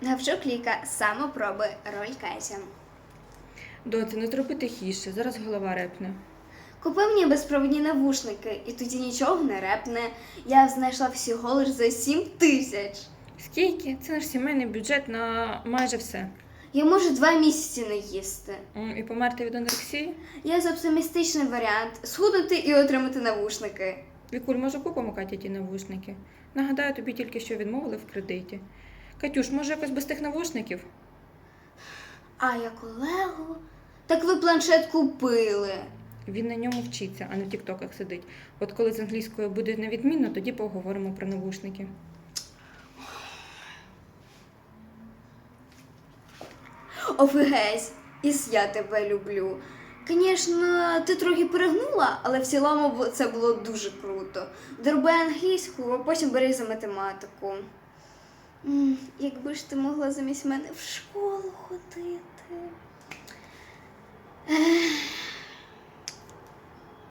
Навчу кліка самопроби роль Катя. Доці, не зроби тихіше, зараз голова репне. Купи мені безпровідні навушники, і тоді нічого не репне. Я знайшла всього лиш за 7 тисяч. Скільки? Це наш сімейний бюджет на майже все. Я можу два місяці не їсти. М, І померти від анорексії? Я за оптимістичний варіант схуднути і отримати навушники. Вікуль, може купимо Каті ті навушники? Нагадаю, тобі тільки що відмовили в кредиті. Катюш, може якось без тих навушників? А я колегу. Так ви планшет купили. Він на ньому вчиться, а не в тіктоках сидить. От коли з англійською буде невідмінно, тоді поговоримо про навушники. Офігезь, іс я тебе люблю. Звісно, ти трохи перегнула, але в цілому це було дуже круто. Дорби англійську, а потім бери за математику. Якби ж ти могла замість мене в школу ходити.